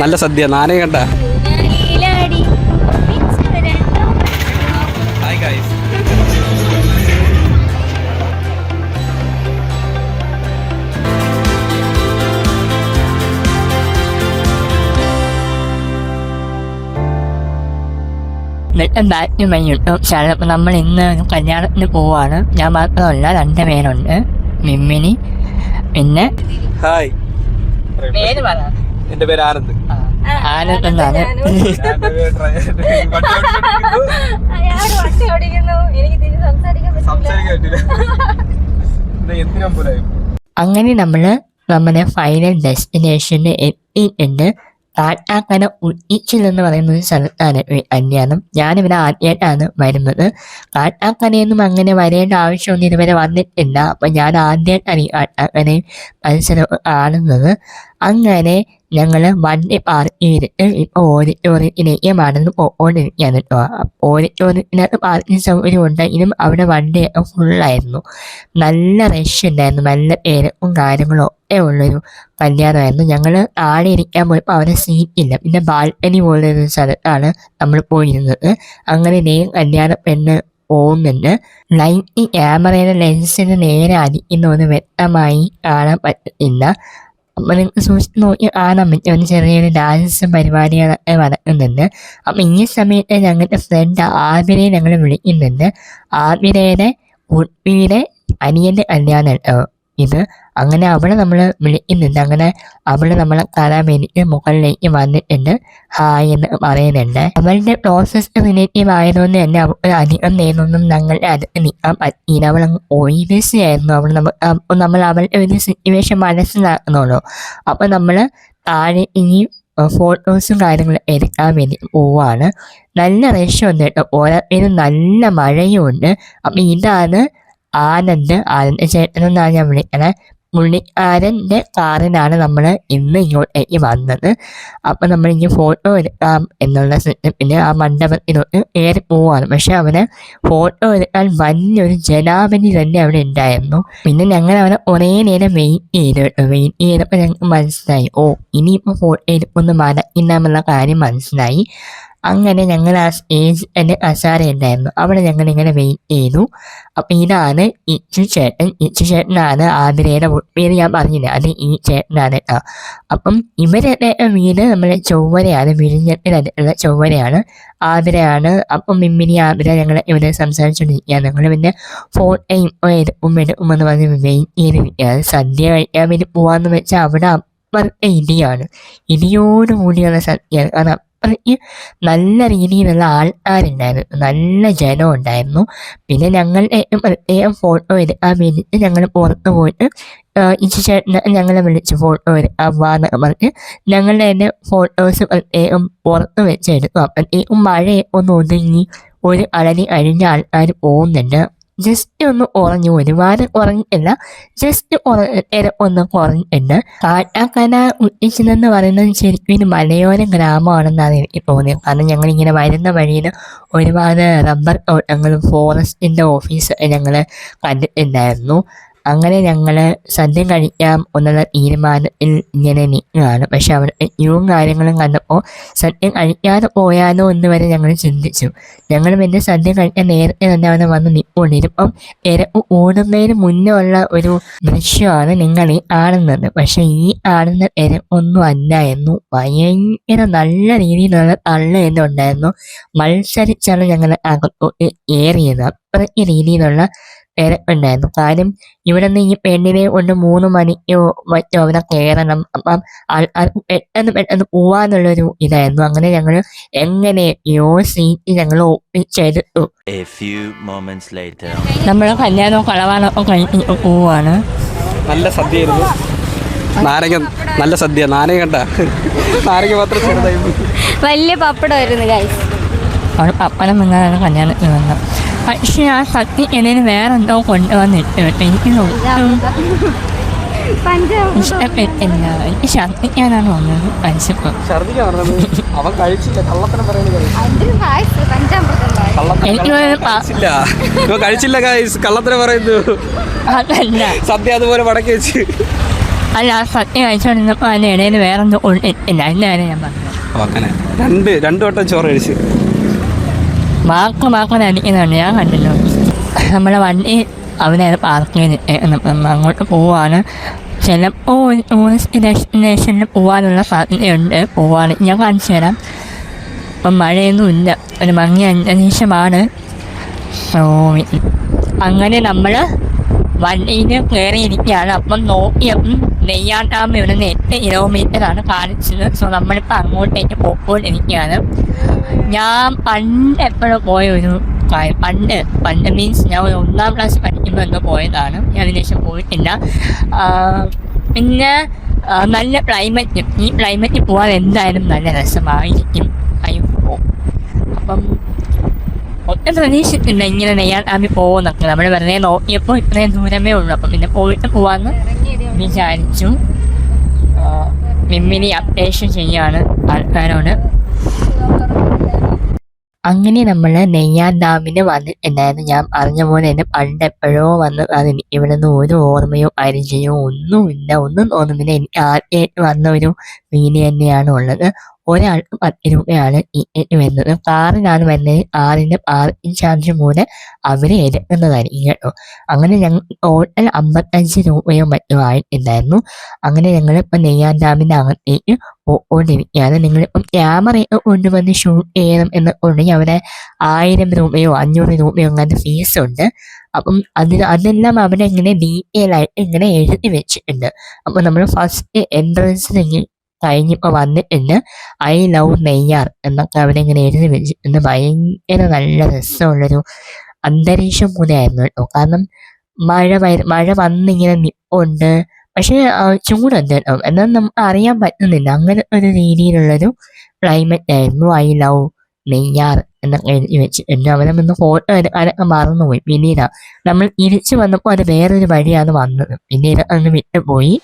നല്ല സദ്യ നാനേ കണ്ട. ലീലാടി പിച്ചരണ്ടോ hi guys welcome back to my YouTube channel അപ്പോൾ നമ്മൾ ഇന്ന് കല്യാണത്തിന് പോവാണ്. ഞാൻ മാത്രമല്ല രണ്ട് പേരുണ്ട്. മിമ്മിനി പിന്നെ ഹായ് പേര് പറ. എന്റെ പേര് ആനന്ദ്. ആനന്ദ് എന്നാണ്. അയാൾ വണ്ടി ഓടിക്കുന്നു. എനിക്ക് തിരിച്ച് സംസാരിക്കാൻ പറ്റില്ല. എന്തിനാ പോലെ അങ്ങനെ നമ്മൾ നമ്മുടെ ഫൈനൽ ഡെസ്റ്റിനേഷന് എത്തിയിട്ടുണ്ട് കാട്ടാക്കന ഉച്ചിൽ എന്ന് പറയുന്ന ഒരു സ്ഥലത്താണ് കല്യാണം. ഞാനിവിടെ ആദ്യമായിട്ടാണ് വരുന്നത്. കാട്ടാക്കനയൊന്നും അങ്ങനെ വരേണ്ട ആവശ്യമൊന്നും ഇതുവരെ വന്നിട്ടില്ല. അപ്പം ഞാൻ ആദ്യമായിട്ടാണ് ഈ കാട്ടാക്കനയും പരിസരവും കാണുന്നത് അങ്ങനെ ഞങ്ങൾ വണ്ടി പാർക്ക് ചെയ്തിട്ട് ഓഡിറ്റോറിയത്തിലേക്ക് നടന്ന് പോയിക്കൊണ്ടിരിക്കുകയാണ് കേട്ടോ ഓഡിറ്റോറിയത്തിനകത്ത് പാർക്കിംഗ് സൗകര്യം ഉണ്ടെങ്കിലും അവിടെ വണ്ടി ഫുള്ളായിരുന്നു നല്ല റഷ് ഉണ്ടായിരുന്നു. നല്ല തിരക്കും കാര്യങ്ങളും ഒക്കെ ഉള്ളൊരു കല്യാണമായിരുന്നു. ഞങ്ങൾ താഴെ ഇരിക്കാൻ പോയപ്പോൾ അവിടെ സീറ്റ് ഇല്ല. പിന്നെ ബാൽക്കണി പോലൊരു സ്ഥലത്താണ് നമ്മൾ പോയിരുന്നത്. അങ്ങനെ നേ കല്യാണ പെണ്ണ് പോകുന്നുണ്ട്. ലൈറ്റ് ക്യാമറയുടെ ലെൻസിന് നേരെ അടിക്കുന്നൊന്ന് വ്യക്തമായി കാണാൻ പറ്റത്തില്ല അപ്പം നിങ്ങൾ സൂക്ഷിച്ച് നോക്കി പറ്റും ഒരു ചെറിയൊരു ഡാൻസ് പരിപാടികളൊക്കെ നടക്കുന്നുണ്ട്. അപ്പം ഈ സമയത്ത് ഞങ്ങളുടെ ഫ്രണ്ട് ആതിരയെ ഞങ്ങൾ വിളിക്കുന്നുണ്ട്. ആതിരയുടെ ഉടുപ്പിയുടെ അനിയന്റെ കല്യാണം ഇത് അങ്ങനെ അവളെ നമ്മൾ വിളിക്കുന്നുണ്ട് അങ്ങനെ അവൾ നമ്മളെ കാണാൻ വേണ്ടിയിട്ട് മുകളിലേക്ക് വന്നിട്ടുണ്ട് ഹായ് എന്ന് പറയുന്നുണ്ട്. അവളുടെ പ്രോസസ് റിലേറ്റീവ് ആയതുകൊണ്ട് തന്നെ അവൾക്ക് അധികം നേരൊന്നും ഞങ്ങളുടെ അടുത്ത് നിൽക്കാൻ പറ്റിയില്ല. അവൾ അങ്ങ് ഒഴിവസി ആയിരുന്നു അവൾ നമ്മൾ നമ്മൾ അവളുടെ ഒരു സിറ്റുവേഷൻ മനസ്സിലാക്കുന്നുള്ളൂ. അപ്പോൾ നമ്മൾ താഴെ ഇനി ഫോട്ടോസും കാര്യങ്ങളും എടുക്കാൻ വേണ്ടി പോവാണ്. നല്ല ഉണ്ട് കേട്ടോ. ഓരോരുത്തരും നല്ല മഴയും ഉണ്ട് അപ്പം ഇതാണ് ആനന്ദ് ആനന്ദ് ചേട്ടൻ എന്നാണ് ഞാൻ വിളിക്കണേ. പുള്ളിക്കാരന്റെ കാറിനാണ് നമ്മൾ ഇന്ന് ഇങ്ങോട്ടേക്ക് വന്നത്. അപ്പം നമ്മൾ ഇനി ഫോട്ടോ എടുക്കാം എന്നുള്ള പിന്നെ ആ മണ്ഡപത്തിലോട്ട് കയറി പോവാണ്. പക്ഷെ അവന് ഫോട്ടോ എടുക്കാൻ വലിയൊരു ജനാവലി തന്നെ അവിടെ ഉണ്ടായിരുന്നു. പിന്നെ ഞങ്ങൾ അവനെ കുറേ നേരം വെയിറ്റ് ചെയ്തു വെയിറ്റ് ചെയ്തപ്പോൾ ഞങ്ങൾക്ക് മനസ്സിലായി. ഓ ഇനിയിപ്പോൾ ഫോട്ടോ എടുപ്പൊന്നും മടക്കില്ലാന്നുള്ള കാര്യം മനസ്സിലായി. അങ്ങനെ ഞങ്ങൾ ആ എന്റെ അസാര ഉണ്ടായിരുന്നു. അവിടെ ഞങ്ങൾ ഇങ്ങനെ വെയിറ്റ് ചെയ്തു. അപ്പം ഇതാണ് ഇച്ചു ചേട്ടൻ. ഇച്ചു ചേട്ടനാണ് ആതിരയുടെ പേര് ഞാൻ പറഞ്ഞില്ല? അത് ഈ ചേട്ടനാണ്. കേട്ടോ അപ്പം ഇവരുടെ വീട് നമ്മുടെ ചൊവ്വരയാണ്. വിഴിഞ്ഞത്തിനടുത്തുള്ള ചൊവ്വരയാണ്. ആതിരയാണ്. അപ്പം മിമ്മിനി ആതിര ഞങ്ങൾ ഇവിടെ സംസാരിച്ചുകൊണ്ടിരിക്കുകയാണ് ഞങ്ങൾ പിന്നെ ഫോട്ടോയും എടുക്കും എടുക്കും എന്ന് പറഞ്ഞ് വെയിറ്റ് ചെയ്തിരിക്കുകയാണ്. സദ്യ കഴിക്കാൻ വേണ്ടി പോവാന്ന് വെച്ചാൽ അവിടെ ഇടിയാണ് ഇടിയോട് കൂടിയുള്ള സദ്യയാണ് കാരണം നല്ല രീതിയിലുള്ള ആൾക്കാരുണ്ടായിരുന്നു നല്ല ജനം ഉണ്ടായിരുന്നു. പിന്നെ ഞങ്ങളുടെ പ്രത്യേകം ഫോട്ടോ എടുക്കാൻ വേണ്ടിയിട്ട് ഞങ്ങൾ പുറത്ത് പോയിട്ട് ഇച്ചി ചേട്ടനെ ഞങ്ങളെ വിളിച്ച് ഫോട്ടോ എടുക്കാൻ പോകാന്നൊക്കെ പറഞ്ഞ് ഞങ്ങളുടെ തന്നെ ഫോട്ടോസ് പ്രത്യേകം പുറത്ത് വെച്ചെടുത്തു അപ്പോഴത്തേക്കും മഴയൊക്കെ ഒന്ന് ഒതുങ്ങി ഒരു അളനി കഴിഞ്ഞ ആൾക്കാർ പോകുന്നുണ്ട്. ജസ്റ്റ് ഒന്ന് ഒരു ഒരുപാട് അല്ല. ജസ്റ്റ് ഒന്ന് കുറഞ്ഞിട്ടുണ്ട് കാട്ടാക്കന ഉദ്ദേശിച്ചതെന്ന് പറയുന്നത് ശരിക്കും ഒരു മലയോര ഗ്രാമമാണെന്നാണ് എനിക്ക് തോന്നിയത്. കാരണം ഞങ്ങളിങ്ങനെ വരുന്ന വഴിയിൽ ഒരുപാട് റബ്ബർ തോട്ടങ്ങളും ഫോറസ്റ്റിന്റെ ഓഫീസ് ഞങ്ങൾ കണ്ടിട്ടുണ്ടായിരുന്നു. അങ്ങനെ ഞങ്ങളെ സദ്യ കഴിക്കാം എന്നുള്ള തീരുമാനത്തിൽ ഇങ്ങനെ നിൽക്കുകയാണ്. പക്ഷെ അവിടെ ക്യൂവും കാര്യങ്ങളും കണ്ടപ്പോൾ സദ്യ കഴിക്കാതെ പോയാലോ എന്ന് വരെ ഞങ്ങൾ ചിന്തിച്ചു. ഞങ്ങൾ പിന്നെ സദ്യ കഴിക്കാൻ നേരത്തെ തന്നെ അവിടെ വന്ന് നിൽപ്പുണ്ടിരുപ്പം തിരക്ക് ഓടുന്നതിന് മുന്നേ ഉള്ള ഒരു ദൃശ്യമാണ് നിങ്ങൾ ഈ കാണുന്നത്. പക്ഷെ ഈ കാണുന്ന തിരക്കൊന്നും അല്ലായിരുന്നു ഭയങ്കര നല്ല രീതിയിലുള്ള തള്ള എന്നുണ്ടായിരുന്നു മത്സരിച്ചാണ് ഞങ്ങൾ അകത്തോട്ട് ഏറിയത്. അത്രയ്ക്ക് രീതിയിലുള്ള തിരക്കുണ്ടായിരുന്നു കാര്യം ഇവിടെ നിന്ന് ഈ പെണ്ണിനെ കൊണ്ട് മൂന്ന് മണി മറ്റോ അവിടെ കയറണം അപ്പം പെട്ടെന്ന് പെട്ടെന്ന് പോവാന്നുള്ളൊരു ഇതായിരുന്നു. അങ്ങനെ ഞങ്ങൾ എങ്ങനെയോ സീറ്റ് ഞങ്ങൾ ഒപ്പിച്ചെടുത്തു A few moments later. നമ്മൾ കല്യാണവും കളവാണോ പോവാണ്. നല്ല സദ്യയായിരുന്നു. നാരങ്ങ നല്ല സദ്യ. നാരങ്ങ കണ്ട? നാരങ്ങ മാത്രം വലിയ പപ്പടമായിരുന്നു ഗൈസ് അവിടെ പപ്പടം നിന്നാണ് കല്യാണത്തിന് വന്നത്. പക്ഷേ ആ സത്യം എന്നതിന് വേറെ എന്തോ കൊണ്ടുവന്നിട്ട് എനിക്ക് ഇഷ്ടപ്പെട്ടില്ല എനിക്ക് ഛർദ്ദിക്കാനാണ് വന്നത് കള്ളത്തരം എനിക്ക് കഴിച്ചില്ല ഗൈസ് കള്ളത്തരം പറയുന്നു. അതല്ല. സദ്യ അതുപോലെ മടക്കി വെച്ച്. അല്ല ആ സത്യം കഴിച്ചുകൊണ്ടിരുന്നപ്പോൾ അതിന്റെ ഇടയിൽ വേറെ എന്തോ ഇല്ല ഞാൻ പറഞ്ഞത് അങ്ങനെ. രണ്ട് രണ്ട് വട്ടം ചോറ് കഴിച്ച്. മാക്ക് മാർക്ക് അടിക്കുന്നുണ്ട് ഞാൻ കണ്ടല്ലോ. നമ്മുടെ വണ്ടി അവിടെ പാർക്ക് അങ്ങോട്ട് പോവാണ്. ചിലപ്പോൾ ടൂറിസ്റ്റ് ഡെസ്റ്റിനേഷനിൽ പോകാനുള്ള സാധ്യതയുണ്ട്. പോവാണ്. ഞാൻ കാണിച്ചു തരാം. ഇപ്പം മഴയൊന്നും ഇല്ല ഒരു മങ്ങിയ അന്തരീക്ഷമാണ്. അങ്ങനെ നമ്മൾ വണ്ടിയിൽ കയറിയിരിക്കുകയാണ് അപ്പം നോക്കിയപ്പം നെയ്യാർ ഡാം ഇവിടെ നിന്ന് എട്ട് കിലോമീറ്ററാണ് കാണിച്ചത്. സോ നമ്മളിപ്പോൾ അങ്ങോട്ടേക്ക് പോയിക്കൊണ്ടിരിക്കുകയാണ്. ഞാൻ പണ്ട് എപ്പോഴും പോയ ഒരു പണ്ട് പണ്ട് മീൻസ് ഞാൻ ഒരു ഒന്നാം ക്ലാസ് പഠിക്കുമ്പോൾ എന്തോ പോയതാണ്. ഞാൻ അതിനുശേഷം പോയിട്ടില്ല. പിന്നെ നല്ല ക്ലൈമറ്റ് ഈ ക്ലൈമറ്റിൽ പോകാൻ എന്തായാലും നല്ല രസമായിരിക്കും. അപ്പം ഒട്ടും പ്രതീക്ഷിച്ചിട്ടില്ല ഇങ്ങനെ നെയ്യാൻ ആമി പോകുന്നൊക്കെ നമ്മൾ വെറുതെ നോക്കിയപ്പോൾ ഇത്രയും ദൂരമേ ഉള്ളൂ. അപ്പം പിന്നെ പോയിട്ട് പോവാമെന്ന് വിചാരിച്ചു മിമ്മിനി അപ്ഡേഷൻ ചെയ്യാണ് ആൾക്കാരോട് അങ്ങനെ നമ്മൾ നെയ്യാർ ഡാമിന് വന്നിട്ടുണ്ടായിരുന്നു ഞാൻ അറിഞ്ഞ പോലെ തന്നെ പണ്ട് എപ്പോഴോ വന്ന് അതിന് ഇവിടെ നിന്ന് ഒരു ഓർമ്മയോ പരിചയമോ ഒന്നുമില്ല ഒന്നും തോന്നുന്നില്ല. എനിക്ക് ആദ്യമായിട്ട് വന്ന ഒരു മീന് തന്നെയാണ് ഉള്ളത്. ഒരാൾക്ക് പത്ത് രൂപയാണ് ഇതിന് വരുന്നത്. കാറിനാണ് വരുന്നത്. കാറിന്റെ പാർക്കിംഗ് ചാർജ് മൂന്ന് അവർ എടുക്കുന്നതായിരിക്കും കേട്ടോ. അങ്ങനെ ഞങ്ങൾ ടോട്ടൽ അമ്പത്തഞ്ച് രൂപയോ മറ്റോ ആയിട്ടുണ്ടായിരുന്നു അങ്ങനെ ഞങ്ങളിപ്പോൾ നെയ്യാൻ ഡാമിന്റെ അകത്തേക്ക് പോയിക്കൊണ്ടിരിക്കുകയാണ് നിങ്ങളിപ്പം ക്യാമറയൊക്കെ കൊണ്ടുവന്ന് ഷൂട്ട് ചെയ്യണം എന്ന് ഉണ്ടെങ്കിൽ അവിടെ ആയിരം രൂപയോ അഞ്ഞൂറ് രൂപയോ അങ്ങനെ ഫീസ് ഉണ്ട്. അപ്പം അതിന് അതെല്ലാം അവിടെ ഇങ്ങനെ ഡീറ്റെയിൽ ആയിട്ട് ഇങ്ങനെ എഴുതി വെച്ചിട്ടുണ്ട്. അപ്പം നമ്മൾ ഫസ്റ്റ് എൻട്രൻസിൽ കഴിഞ്ഞിപ്പോൾ വന്നിട്ടുണ്ട് ഐ ലവ് നെയ്യാർ എന്നൊക്കെ അവിടെ ഇങ്ങനെ എഴുതി വെച്ചിട്ടുണ്ട് ഭയങ്കര നല്ല രസമുള്ളൊരു അന്തരീക്ഷം കൂടെയായിരുന്നു കേട്ടോ. കാരണം മഴ മഴ വന്നിങ്ങനെ നിപ്പുണ്ട്. പക്ഷേ ചൂടുണ്ട് കേട്ടോ. എന്നാൽ നമുക്ക് അറിയാൻ പറ്റുന്നില്ല. അങ്ങനെ ഒരു രീതിയിലുള്ളൊരു ക്ലൈമറ്റ് ആയിരുന്നു ഐ ലവ് നെയ്യാർ എന്നൊക്കെ എഴുതി വെച്ചിട്ടുണ്ട് അവനെ നിന്ന് ഫോട്ടോ എടുക്കാനൊക്കെ മറന്നുപോയി. പിന്നീട് നമ്മൾ തിരിച്ചു വന്നപ്പോൾ അത് വേറൊരു വഴിയാണ് വന്നത്. പിന്നീട് അന്ന് വിട്ടുപോയി.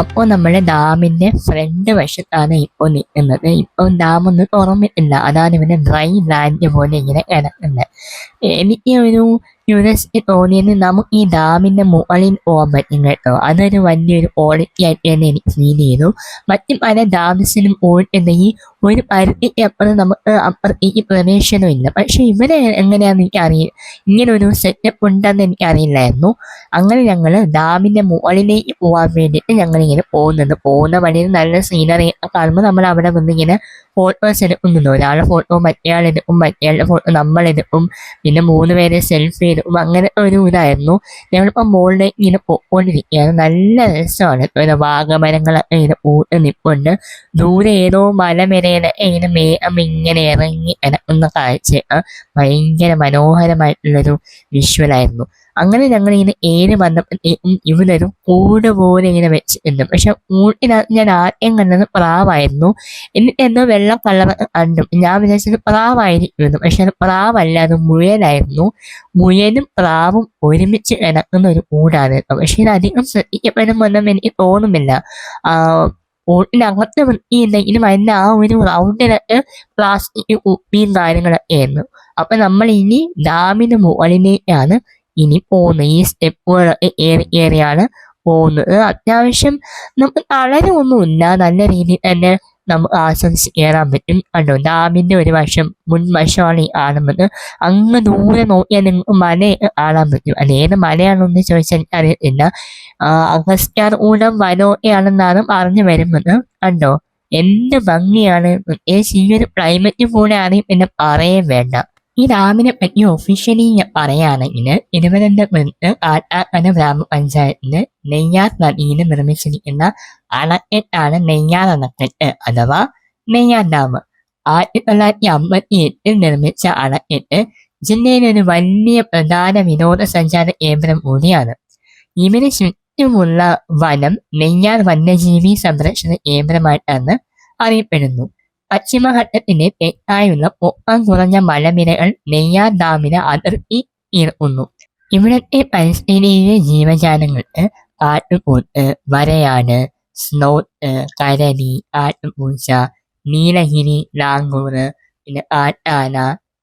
അപ്പോൾ നമ്മൾ ഡാമിന്റെ ഫ്രണ്ട് വശത്താണ് ഇപ്പോൾ നിൽക്കുന്നത് ഇപ്പോൾ ഡാം ഒന്നും തുറന്നിട്ടില്ല അതാണ് ഇവന് ഡ്രൈ ലാൻഡ് പോലെ ഇങ്ങനെ കിടക്കുന്നത്. എനിക്ക് ഒരു ക്യൂരിയസിറ്റി തോന്നിയത് നമുക്ക് ഈ ഡാമിന്റെ മുകളിൽ പോകാൻ പറ്റും കേട്ടോ അതൊരു വലിയൊരു ക്വാളിറ്റി ആയിട്ട് തന്നെ എനിക്ക് ഫീൽ ചെയ്തു. മറ്റു പല ഡാംസിനും പോയിട്ടുണ്ടെങ്കിൽ ഒരു പരിധിക്ക് അപ്പുറം നമുക്ക് അപ്പുറത്തേക്ക് പ്രവേശനമില്ല പക്ഷെ ഇവരെ എങ്ങനെയാണെന്ന് എനിക്ക് അറിയില്ല ഇങ്ങനെ ഒരു സെറ്റപ്പ് ഉണ്ടെന്ന് എനിക്ക് അറിയില്ലായിരുന്നു അങ്ങനെ ഞങ്ങൾ ഡാമിന്റെ മുകളിലേക്ക് പോകാൻ വേണ്ടിയിട്ട് ഞങ്ങളിങ്ങനെ പോകുന്നുണ്ട് പോകുന്ന വഴിയിൽ നല്ല സീനറി കാണുമ്പോൾ നമ്മൾ അവിടെ വന്ന് ഇങ്ങനെ ഫോട്ടോസ് എടുക്കുന്നുണ്ട് ഒരാളെ ഫോട്ടോ മറ്റേയാൾ എടുക്കും മറ്റേയാളുടെ ഫോട്ടോ നമ്മൾ എടുക്കും. പിന്നെ മൂന്ന് പേരെ സെൽഫി എടുക്കും. അങ്ങനെ ഒരു ഇതായിരുന്നു. ഞങ്ങളിപ്പോൾ മുകളിലേക്ക് ഇങ്ങനെ പോയിക്കൊണ്ടിരിക്കുകയാണ്. നല്ല രസമാണ്. വാഗമരങ്ങളൊക്കെ ഇങ്ങനെ പൂട്ട് നിൽപ്പുണ്ട് ദൂരെ ഏതോ മലനിരയുടെ ഇങ്ങനെ മേഘം ഇങ്ങനെ ഇറങ്ങി ഇറങ്ങുന്ന കാഴ്ച ഭയങ്കര മനോഹരമായിട്ടുള്ളൊരു വിഷ്വലായിരുന്നു. അങ്ങനെ ഞങ്ങൾ ഇങ്ങനെ ഏന് വന്ന ഇവനൊരു കൂട് പോലെ ഇങ്ങനെ വെച്ചിട്ടുണ്ട്. പക്ഷെ കൂട്ടിനകത്ത് ഞാൻ ആദ്യം കണ്ടത് പ്രാവായിരുന്നു. എന്നിട്ട് എന്തോ വെള്ള കളർ കണ്ടു. ഞാൻ വിചാരിച്ചത് പ്രാവായിരിക്കുന്നു പക്ഷെ അത് പ്രാവല്ല അത് മുയലായിരുന്നു. മുയലും പ്രാവും ഒരുമിച്ച് ഇണക്കുന്ന ഒരു കൂടാണ്. പക്ഷെ ഇത് അധികം ശ്രദ്ധിക്കപ്പെടുമെന്നും എനിക്ക് തോന്നുന്നില്ല. ആ കൂട്ടിനകത്ത് വൃത്തിയുണ്ടെങ്കിലും അതിന്റെ ആ ഒരു റൗണ്ടിലൊക്കെ പ്ലാസ്റ്റിക് കുപ്പിയും കാര്യങ്ങളൊക്കെ ആയിരുന്നു. അപ്പൊ നമ്മൾ ഇനി ഡാമിന് മുകളിലേക്കാണ് ഇനി പോകുന്നത്. ഈ സ്റ്റെപ്പുകളൊക്കെ ഏറി ഏറിയാണ് പോകുന്നത്. അത്യാവശ്യം നമുക്ക് തളരൊന്നുമില്ല നല്ല രീതിയിൽ തന്നെ നമുക്ക് ആസ്വദിച്ച് കയറാൻ പറ്റും കണ്ടോ ഡാമിന്റെ ഒരു വശം മുൻവശമാണ് ഈ കാണുന്നത് അങ്ങ് ദൂരെ നോക്കിയാൽ നിങ്ങൾക്ക് മലയൊക്കെ കാണാൻ പറ്റും അത് ഏത് മലയാണെന്ന് ചോദിച്ചാൽ അറിയത്തില്ല. അഗസ്റ്റാർ ഊടം വനോക്കെയാണെന്നാണ് പറഞ്ഞു വരുന്നത്. കണ്ടോ എന്ത് ഭംഗിയാണ്. പ്രത്യേകിച്ച് ഈ ഒരു ക്ലൈമറ്റ് കൂടെ ആണെങ്കിൽ പിന്നെ പറയേ വേണ്ട. ഈ ഡാമിനെ പറ്റി ഒഫീഷ്യലി ഞാൻ പറയുകയാണെങ്കിൽ തിരുവനന്തപുരത്ത് കാട്ടാക്കട ഗ്രാമപഞ്ചായത്തിന് നെയ്യാർ നദിയിൽ നിർമ്മിച്ചിരിക്കുന്ന അണക്കെട്ടാണ് നെയ്യാർ അണക്കെട്ട് അഥവാ നെയ്യാർ ഡാം. ആയിരത്തി തൊള്ളായിരത്തി അമ്പത്തി എട്ടിൽ നിർമ്മിച്ച അണക്കെട്ട് ജില്ലയിലെ ഒരു വലിയ പ്രധാന വിനോദസഞ്ചാര കേന്ദ്രം കൂടിയാണ്. ഇവന് ചുറ്റുമുള്ള വനം നെയ്യാർ വന്യജീവി സംരക്ഷണ കേന്ദ്രമായിട്ടാണ് അറിയപ്പെടുന്നു. പശ്ചിമഘട്ടത്തിന്റെ തെറ്റായുള്ള പൊക്കം കുറഞ്ഞ മലനിരകൾ നെയ്യാർ ഡാമിന് അതിർത്തി തീർക്കുന്നു ഇവിടത്തെ പരിസ്ഥിതിയിലെ ജീവജാലങ്ങൾക്ക് കാട്ടുപോത്ത് വരയാട് സ്നോട്ട് കരടി കാട്ടുപൂച്ച നീലഗിരി ലാങ്കൂർ പിന്നെ കാട്ടാന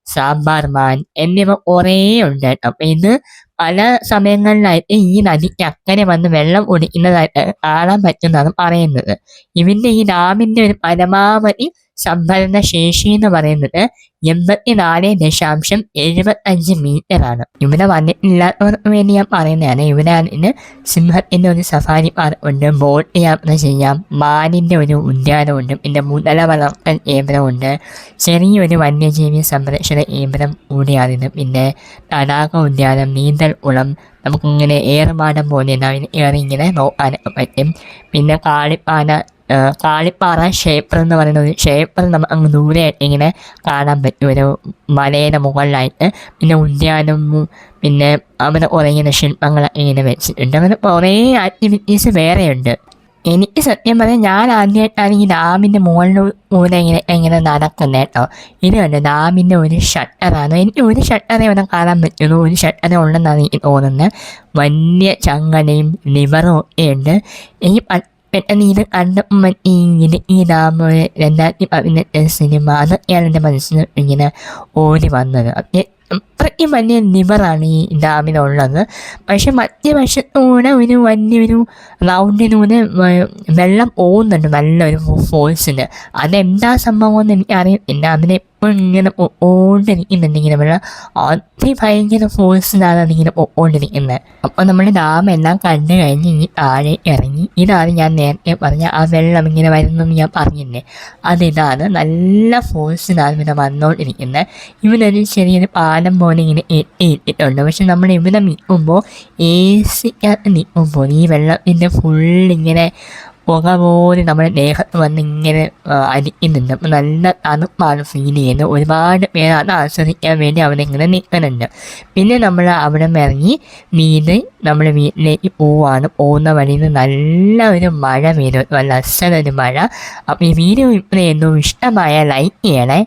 സാമ്പാർ മാൻ എന്നിവ കുറേ ഉണ്ട് അപ്പം ഇത് പല സമയങ്ങളിലായിട്ട് ഈ നദിക്ക് അക്കരെ വന്ന് വെള്ളം ഒടിക്കുന്നതായിട്ട് കാണാൻ പറ്റുന്നതാണ് പറയുന്നത്. ഇവന്റെ ഈ ഡാമിന്റെ ഒരു പരമാവധി സംഭരണ ശേഷി എന്ന് പറയുന്നത് എൺപത്തിനാല് ദശാംശം എഴുപത്തി അഞ്ച് മീറ്റർ ആണ്. ഇവിടെ വന്നിട്ടില്ലാത്തവർക്ക് വേണ്ടി ഞാൻ പറയുന്നതാണ്. ഇവിടെ ആണെങ്കിൽ സിംഹത്തിന്റെ ഒരു സഫാരി പാർക്ക് ഉണ്ട്. ബോട്ട് യാത്ര ചെയ്യാം. മാനിന്റെ ഒരു ഉദ്യാനമുണ്ട് പിന്നെ മുതല വളർത്തൽ കേന്ദ്രമുണ്ട് ചെറിയൊരു വന്യജീവി സംരക്ഷണ കേന്ദ്രം കൂടിയാണിത്. പിന്നെ തടാക ഉദ്യാനം നീന്തൽ കുളം. നമുക്കിങ്ങനെ ഏറുമാടം പോലെ ഏറി ഇങ്ങനെ നോക്കാനൊക്കെ പറ്റും. പിന്നെ കാളിപ്പാന കാളിപ്പാറ ഷേപ്പർ എന്ന് പറയുന്ന ഒരു ഷേപ്പർ നമുക്ക് അങ്ങ് ദൂരെ ഇങ്ങനെ കാണാൻ പറ്റും. ഒരു മലയുടെ മുകളിലായിട്ട്. പിന്നെ ഉദ്യാനവും പിന്നെ അവിടെ കുറേ ഇങ്ങനെ ശില്പങ്ങളൊക്കെ ഇങ്ങനെ വെച്ചിട്ടുണ്ട്. അങ്ങനെ കുറേ ആക്ടിവിറ്റീസ് വേറെയുണ്ട്. എനിക്ക് സത്യം പറയാം ഞാൻ ആദ്യമായിട്ടാണ് ഈ ഡാമിന്റെ മുകളിലൂടെ ഇങ്ങനെ എങ്ങനെ നടക്കുന്നത് കേട്ടോ. ഇത് കണ്ട്? ഡാമിന്റെ ഒരു ഷട്ടറാണ്. എനിക്ക് ഒരു ഷട്ടറേ ഇവിടെ കാണാൻ പറ്റുള്ളൂ. ഒരു ഷട്ടറേ ഉള്ളെന്നാണ് എനിക്ക് തോന്നുന്നത്. വലിയ ചങ്ങലയും ലിവറും ഒക്കെ ഉണ്ട് എനിക്ക് പെട്ടെന്ന് കണ്ടപ്പോൾ മറ്റേ ഈ ഡാം രണ്ടായിരത്തി പതിനെട്ട് സിനിമ അതൊക്കെയാണ് എന്റെ മനസ്സിൽ ഇങ്ങനെ ഓടി വന്നത് അത് അത്രയ്ക്കും വലിയ ലിവറാണ് ഈ ഡാമിനുള്ളത്. പക്ഷെ മറ്റേ വശത്തൂടെ ഒരു വലിയൊരു റൗണ്ടിലൂടെ വെള്ളം പോകുന്നുണ്ട് നല്ലൊരു ഫോഴ്സിന് അതെന്താ സംഭവം എന്ന് എനിക്കറിയില്ല അതിനെ എപ്പോഴും ഇങ്ങനെ ഓണ്ടിരിക്കുന്നുണ്ട് ഇങ്ങനെ വെള്ളം. അതിഭയങ്കര ഫോഴ്സിലാണ് അതിങ്ങനെ പൊക്കോണ്ടിരിക്കുന്നത് അപ്പോൾ നമ്മൾ ഡാം എല്ലാം കണ്ടു കഴിഞ്ഞ് ഇനി താഴെ ഇറങ്ങി. ഇതാണ് ഞാൻ നേരത്തെ പറഞ്ഞ ആ വെള്ളം ഇങ്ങനെ വരുന്നെന്ന് ഞാൻ പറഞ്ഞില്ലേ? അതിതാണ് നല്ല ഫോഴ്സിലാണ് ഇവിടെ വന്നുകൊണ്ടിരിക്കുന്നത്. ഇവനൊരു ചെറിയൊരു പാലം പോലെ ഇങ്ങനെ എട്ടി ഇട്ടിട്ടുണ്ട് പക്ഷെ നമ്മൾ ഇവിടെ നിൽക്കുമ്പോൾ എ സിക്കകത്ത് നിൽക്കുമ്പോൾ ഈ വെള്ളത്തിന്റെ ഫുള്ളിങ്ങനെ പുക പോലെ നമ്മുടെ ദേഹത്ത് വന്ന് ഇങ്ങനെ അരിക്കുന്നുണ്ട് അപ്പം നല്ല തണുപ്പാണ് ഫീൽ ചെയ്യുന്നത്. ഒരുപാട് പേര് അത് ആസ്വദിക്കാൻ വേണ്ടി അവിടെ ഇങ്ങനെ നിൽക്കുന്നുണ്ട്. പിന്നെ നമ്മൾ അവിടെ ഇറങ്ങി വീട് നമ്മൾ വീട്ടിലേക്ക് പോവാണ് പോകുന്ന വഴിയിൽ നിന്ന് നല്ല ഒരു മഴ വരും നല്ല അസലൊരു മഴ. അപ്പോൾ ഈ വീഡിയോ ഇപ്പോൾ എന്തോ ഇഷ്ടമായ ലൈക്ക് ചെയ്യണേ.